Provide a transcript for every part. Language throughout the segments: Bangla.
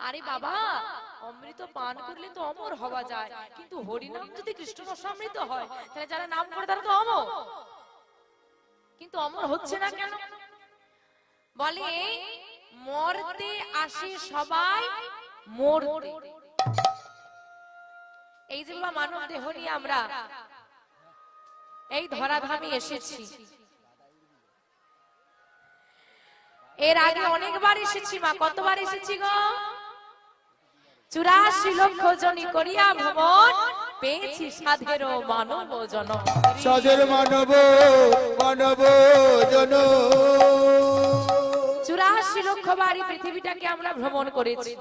আরে বাবা অমৃত পান করলে তো অমর হওয়া যায় কিন্তু হরিনাম যদি কৃষ্ণ রসামৃত হয় তাহলে যারা নাম করে তারা তো অমর। কিন্তু অমর হচ্ছে না কেন? বলে মরতে আসে সবাই মরতে। এই যে বাবা মানব দেহ নিয়ে আমরা এই ধরাধামে এসেছি। এর আগে অনেকবার এসেছি মা কতবার এসেছি গো? চুরাশি লক্ষ জনি করিয়া ভ্রমণ পেয়েছি সাধের মানব জন সাদের মানব মানব জন। চুরাশি লক্ষ বাড়ি পৃথিবীটাকে আমরা ভ্রমণ করেছি।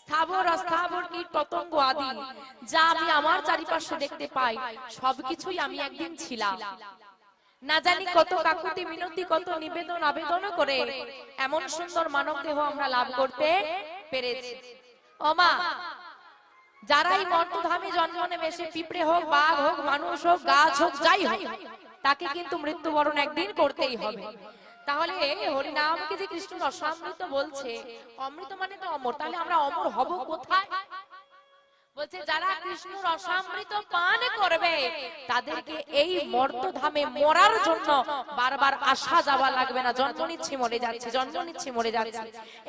স্থাবর অস্থাবর কীট পতঙ্গ আদি যা আমি আমার চারিপাশে দেখতে পাই সবকিছুই আমি একদিন ছিলাম। না জানি কত কাকুতি মিনতি কত নিবেদন আবেদন করে এমন সুন্দর মানব দেহ আমরা লাভ করতে পেরেছি। ও যারাই মর্তধামে জন্ম নেবে, সে পিঁপড়ে হোক, বাঘ হোক, মানুষ হোক, গাছ হোক, যাই হোক, তাকে কিন্তু মৃত্যুবরণ একদিন করতেই হবে। তাহলে হরিনামকে যে কৃষ্ণ রসামৃত বলছে, অমৃত মানে তো অমর, তাহলে আমরা অমর হব কোথায়? বলছে যারা কৃষ্ণ রসামৃত পান করবে তাদেরকে এই মর্তধামে মরার জন্য বারবার আসা যাওয়া লাগবে না। জন্ম নিচ্ছি মরে যাচ্ছে জন্ম নিচ্ছি মরে যাচ্ছে।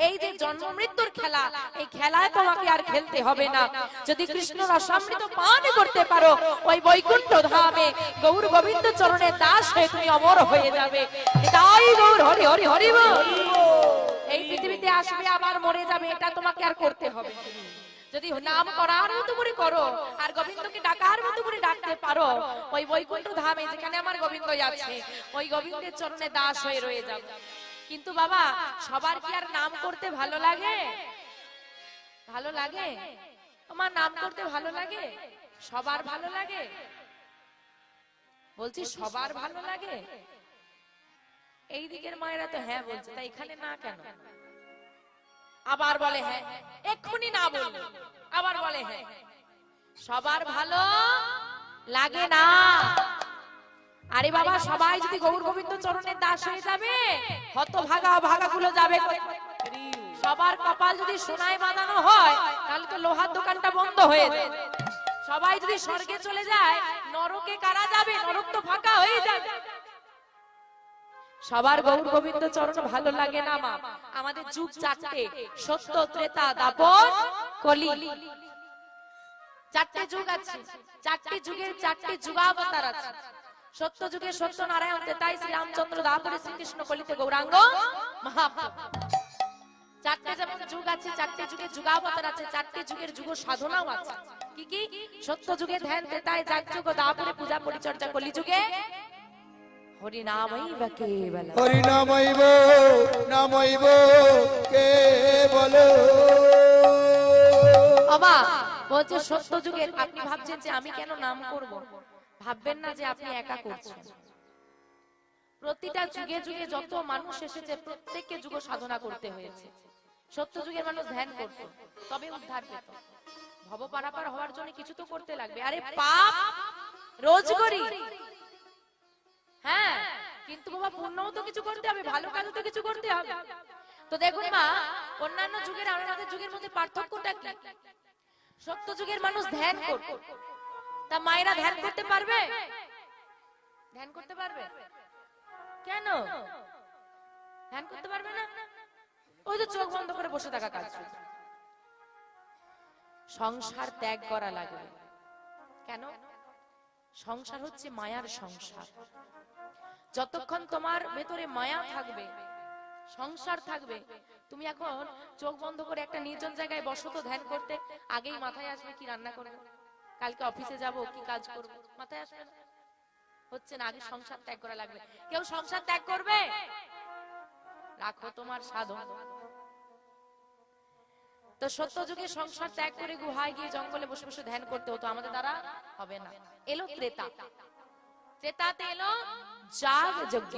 এই যে জন্ম মৃত্যুর খেলা এই খেলায় তোমাকে আর খেলতে হবে না। যদি কৃষ্ণ রসামৃত পান করতে পারো ওই বৈকুণ্ঠ ধামে গৌর গোবিন্দ চরণের দাস হয়ে তুমি অমর হয়ে যাবে। তাই গৌর হরি হরি হরি এই পৃথিবীতে আসবে আবার মরে যাবে এটা তোমাকে আর করতে হবে না। যদি নাম করার মতো করে করো, আর গোবিন্দকে ডাকার মতো করে ডাকতে পারো, ওই বৈকুণ্ঠ ধামে যেখানে আমার গোবিন্দ আছে, ওই গোবিন্দের চরণে দাস হয়ে রয়ে যাবে। কিন্তু বাবা, সবার কি আর নাম করতে ভালো লাগে? ভালো লাগে? তোমার নাম করতে ভালো লাগে? সবার ভালো লাগে? বলছি, সবার ভালো লাগে? এই দিকের মায়েরা তো হ্যাঁ বলছে তাই এখানে না কেন? আবার বলে হ্যাঁ এক্ষুনি না বলল আবার বলে হ্যাঁ সবার ভালো লাগে না। আরে বাবা, সবাই যদি গৌর গোবিন্দ চরণের দাস হয়ে যাবে হত ভাগা ভাগা গুলো যাবে সবার কপাল যদি সোনায় বাঁধানো হয়, তাহলে তো লোহার দোকানটা বন্ধ হয়ে যাবে সবাই যদি স্বর্গে চলে যায়, নরকে কারা যাবে? নরক তো ফাঁকা হয়ে যাবে। সবার গৌর গোবিন্দ চরণ ভালো লাগে না, মা। আমাদের যুগ চারটে সত্য, ত্রেতা দাপর কলি। চারটে যুগ আছে। চারটে যুগের চারটে যুগাবতার আছে। সত্য যুগে সত্য নারায়ণ তেতাই শ্রীরামচন্দ্র দাপরে শ্রীকৃষ্ণ কলিতে গৌরাঙ্গ মহাপ্রভু। চারটে যেমন যুগ আছে, চারটে যুগের যুগাবতার আছে, চারটে যুগের যুগ সাধনাও আছে। কি কি? সত্য যুগে ধ্যান তেতাই যাগযুগ দাপরে পূজা পরিচর্যা কলি যুগে। হরিনামই বা কেবল। হরি নামাইব নামাইব কে বল বাবা বলছে, সত্য যুগের আপনি ভাবছেন যে আমি কেন নাম করব? ভাববেন না যে আপনি একা করছেন। প্রতিটা যুগে যুগে যত মানুষ এসেছে, প্রত্যেককে যুগ সাধনা করতে হয়েছে। সত্য যুগের মানুষ ধ্যান করত, তবে উদ্ধার পেত। ভব হওয়ার জন্য কিছু তো করতে লাগবে। আরে পাপ! রোজ করি। হ্যাঁ কিন্তু বাবা, পুণ্যও তো কিছু করতে হবে, ভালো কাজও তো কিছু করতে হবে। তো দেখুন মা, অন্যান্য যুগের আর আমাদের যুগের মধ্যে পার্থক্যটা কি? সত্য যুগের মানুষ ধ্যান করত। তা মায়েরা ধ্যান করতে পারবে? ধ্যান করতে পারবে? কেন? ধ্যান করতে পারবে না? ওই তো চোখ বন্ধ করে বসে থাকা কাজ সংসার ত্যাগ করা লাগবে। কেন? সংসার হচ্ছে মায়ার সংসার। যতক্ষণ তোমার ভেতরে মায়া থাকবে সংসার থাকবে। তুমি এখন চোখ বন্ধ করে একটা নির্জন জায়গায় বসো তো ধ্যান করতে। আগেই মাথায় আসবে কি রান্না করব? কালকে অফিসে যাব, কি কাজ করব? মাথায় আসবে হচ্ছে না, আগে সংসার ত্যাগ করা লাগবে। কেউ সংসার ত্যাগ করবে? রাখো তোমার সাধন। তো সত্য যুগে সংসার ত্যাগ করে গুহায় গিয়ে জঙ্গলে বসে বসে ধ্যান করতে হতো, আমাদের দ্বারা হবে না। এলো ত্রেতা। ত্রেতাতে এলো যাগ যজ্ঞ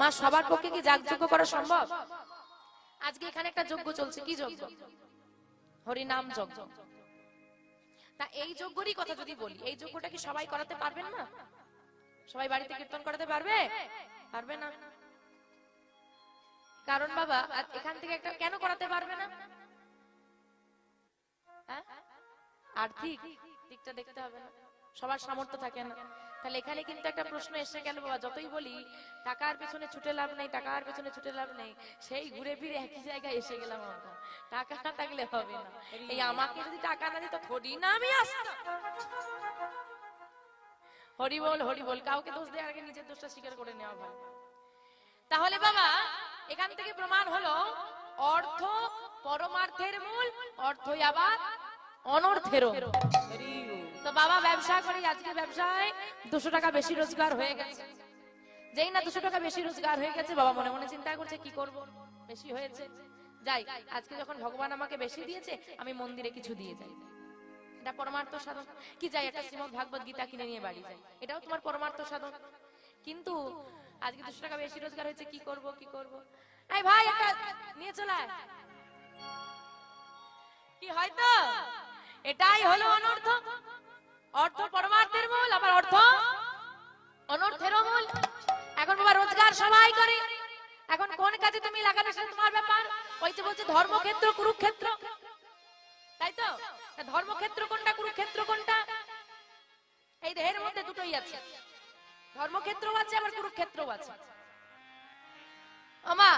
মা, সবার পক্ষে কি যাগযজ্ঞ করা সম্ভব? আজকে এখানে একটা যজ্ঞ চলছে, কি যজ্ঞ? হরি নাম যজ্ঞ। তা এই যজ্ঞরই কথা যদি বলি, এই যজ্ঞটা কি সবাই করাতে পারবেন না? সবাই বাড়িতে কীর্তন করাতে পারবে? পারবে না। কারণ বাবা এখান থেকে একটা কেন করাতে পারবে না? হ্যাঁ? আর্থিক দিকটা দেখতে হবে না। সবার সামর্থ্য থাকে না। তাহলে এখানে কিন্তু একটা প্রশ্ন এসে গেল, বাবা, যতই বলি, টাকার পেছনে ছুটে লাভ নেই, টাকার পেছনে ছুটে লাভ নেই, সেই ঘুরে ফিরে একই জায়গায় এসে গেলাম আমরা। টাকা না থাকলে হবে না। এই আমাকে যদি টাকা না দিত থরি না আমি আসতাম। হরি বল হরি বল, কাউকে দোষ দেওয়ার আগে নিজের দোষটা স্বীকার করে নেওয়া ভালো। তাহলে বাবা, এখান থেকে প্রমাণ হলো, অর্থ পরমার্থের মূল, অর্থই আবার তো বাবা ব্যবসা করি, আজকে ব্যবসায় দুশো টাকা বেশি রোজগার হয়ে গেছে। যেই না দুশো টাকা বেশি রোজগার হয়ে গেছে, বাবা মনে মনে চিন্তা করছে, কি করব? বেশি হয়েছে। যাই, আজকে যখন ভগবান আমাকে বেশি দিয়েছে, আমি মন্দিরে কিছু দিয়ে যাই। এটা পরমার্থ সাধন। কি যাই, একটা শ্রীমদ ভাগবত গীতা কিনে নিয়ে বাড়ি যাই। এটাও তোমার পরমার্থ সাধন। কিন্তু আজকে দুশো টাকা বেশি রোজগার হয়েছে, কি করব কি করব? এই ভাই, একটা নিয়ে চলে। কি হয়তো এটাই হলো অনর্থ। অর্থ পরমার্থের মূল, আবার অর্থ অনর্থেরও মূল এখন বাবা রোজগার সবাই করে। এখন কোন কাজে তুমি লাগালে সেটা তোমার ব্যাপার। ওই যে বলছে ধর্মক্ষেত্র, কুরুক্ষেত্র। তাই তো? ধর্মক্ষেত্র কোনটা, কুরুক্ষেত্র কোনটা? এই দেহের মধ্যে দুটোই আছে। ধর্মক্ষেত্রও আছে, আবার কুরুক্ষেত্রও আছে। আমা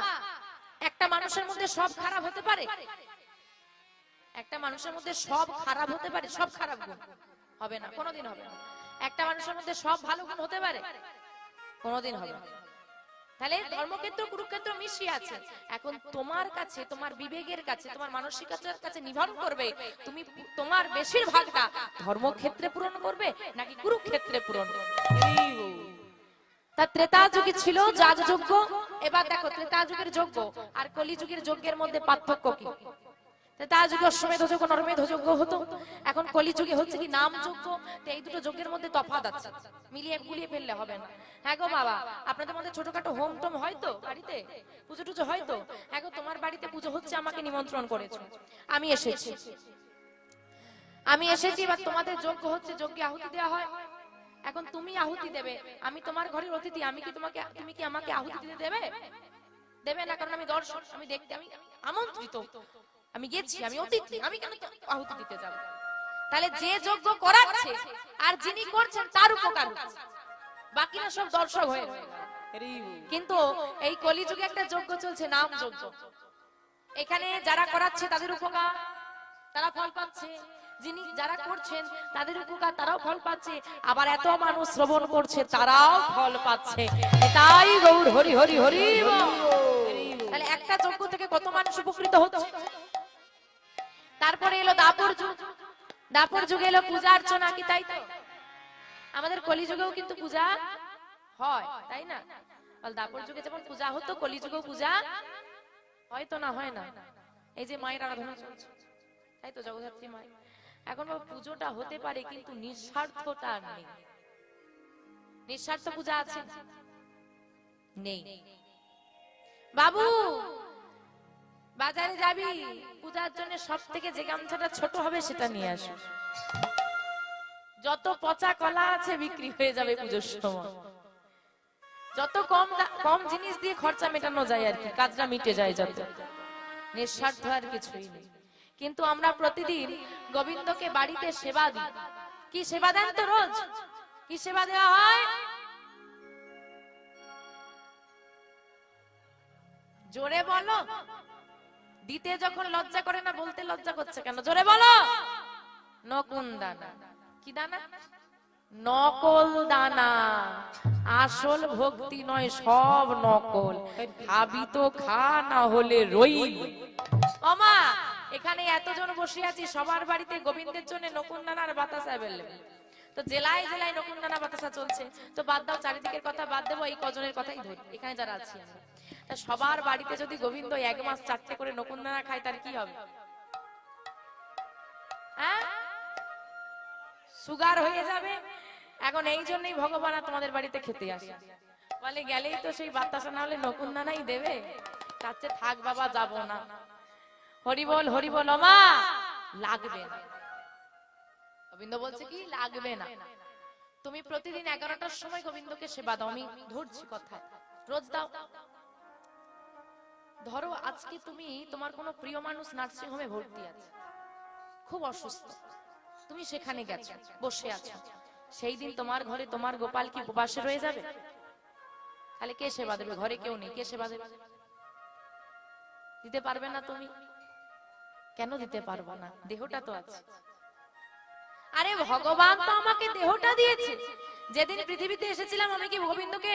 একটা মানুষের মধ্যে সব খারাপ হতে পারে? একটা মানুষের মধ্যে সব খারাপ হতে পারে, সব খারাপ গুণ। হবে না, কোনোদিন হবে না। একটা মানুষের মধ্যে সব ভালো গুণ হতে পারে, কোনোদিন হবে না। তাহলে ধর্মক্ষেত্র, কুরুক্ষেত্র আছে। এখন তোমার কাছে, তোমার বিবেকের কাছে, তোমার মানসিকতার কাছে করবে, তুমি তোমার ধর্মক্ষেত্রে পূরণ করবে নাকি কুরুক্ষেত্রে পূরণ করবে? তা ত্রেতা যুগে ছিল যাগযজ্ঞ এবার দেখো, ত্রেতা যুগের যজ্ঞ আর কলি যুগের যজ্ঞের মধ্যে পার্থক্য কি? যুগে অশ্বমেধ নরমেধ হতো, এখন কলি যুগে হচ্ছে কি নাম তো এই দুটো মধ্যে তফাৎ আছে। মিলিয়ে গুলিয়ে ফেললে হবে না। হ্যাঁ গো বাবা, আপনাদের মধ্যে ছোটখাটো হোম টোম হয়তো বাড়িতে? পুজো টুজো হয়তো? হ্যাঁ গো, তোমার বাড়িতে পুজো হচ্ছে, আমাকে নিমন্ত্রণ করেছ। আমি এসেছি। আমি এসেছি, এবার তোমাদের যজ্ঞ হচ্ছে, যজ্ঞে আহুতি দেওয়া হয়। এখন তুমি আহুতি দেবে। আমি তোমার ঘরের অতিথি, আমি কি তোমাকে, তুমি কি আমাকে আহুতি দিতে দেবে? দেবে না, কারণ আমি দর্শক, আমি দেখতে, আমি আমন্ত্রিত। আমি গেছি আমি অতিথি আমি কেন আহুতি দিতে যাব তাহলে যে যজ্ঞ করাচ্ছে আর যিনি করছেন তার উপকার বাকিরা সব দর্শক হয়ে কিন্তু এই কলিযুগে একটা যজ্ঞ চলছে নাম যজ্ঞ এখানে যারা করাচ্ছে তাদের উপকার তারা ফল পাচ্ছে যিনি যারা করছেন তাদের উপকার তারাও ফল পাচ্ছে আবার এত মানুষ শ্রবণ করছে তারাও ফল পাচ্ছে তাই গৌর হরি হরি হরি তাহলে একটা যজ্ঞ থেকে কত মানুষ উপকৃত হচ্ছে তারপরে এলো দাপর যুগ। দাপর যুগে এলো পূজা অর্চনা কি, তাই তো? আমাদের কলিযুগেও কিন্তু পূজা হয়, তাই না? দাপর যুগে যেমন পূজা হতো, কলিযুগেও পূজা হয়তো না, হয় না। এই যে মায়ের আরাধনা চলছে, তাই তো, জগদ্ধাত্রী মাই এখন পুজোটা হতে পারে, কিন্তু নিঃস্বার্থটা নেই। নিঃস্বার্থ পূজা আছে? নেই। বাবু! বাজারে যাবি, পূজার জন্য সব থেকে যে গামছাটা ছোট হবে সেটা নিয়ে আসি যত পচা কলা আছে বিক্রি হয়ে যাবে পুজোর সময়। যত কম কম জিনিস দিয়ে খরচা মেটানো যায় আর কি, কাজটা মিটে যায় যত। নিঃস্বার্থ আর কিছুই নেই। কিন্তু আমরা প্রতিদিন গোবিন্দকে বাড়িতে সেবা দিই। কি সেবা দেন তো রোজ? কি সেবা দেওয়া হয়? জোরে বলো। দিতে যখন লজ্জা করে না, বলতে লজ্জা করছে কেন? জোরে বলো। নকুন দানা কি দানা? নকল দানা আসল ভক্তি নয়, সব নকল। খাবি তো খা, না হলে রই। অমা এখানে এতজন বসে আছি, সবার বাড়িতে গোবিন্দের জন্য নকুন দানার বাতাস অ্যাভেলেবল তো জেলায় জেলায় নকুন দানা বাতাসা চলছে। তো বাদ দাও, চারিদিকের কথা বাদ দেবো, এই কজনের কথাই ধরি। এখানে যারা আছি তা সবার বাড়িতে যদি গোবিন্দ এক মাস চারটে করে নকুন দানা খায়, তার কি হবে? হ্যাঁ? সুগার হয়ে যাবে। এখন এই জন্যই ভগবান তোমাদের বাড়িতে খেতে আসে। বলে গেলেই তো সেই বাতাসা, না হলে নকুন দানাই দেবে। তার চেয়ে থাক বাবা, যাব না। হরি বল হরি বল মা লাগবে না। গোবিন্দ বলছে কি, লাগবে না। তুমি প্রতিদিন এগারোটার সময় গোবিন্দকে সেবা দাও, আমি ধরছি কথা রোজ দাও। ধরো, আজকে তুমি তোমার কোনো প্রিয় মানুষ নার্সিং হোমে ভর্তি আছে। খুব অসুস্থ। তুমি সেখানে গেছো, বসে আছো। সেই দিন তোমার ঘরে তোমার গোপাল কি উপবাসে রয়ে যাবে? তাহলে কে সেবা দেবে? ঘরে কেউ নেই, কে সেবা দেবে? দিতে পারবে না তুমি? কেন দিতে পারব না? দেহটা তো আছে। আরে ভগবান তো আমাকে দেহটা দিয়েছে। যেদিন পৃথিবীতে এসেছিলাম আমি কি গোবিন্দকে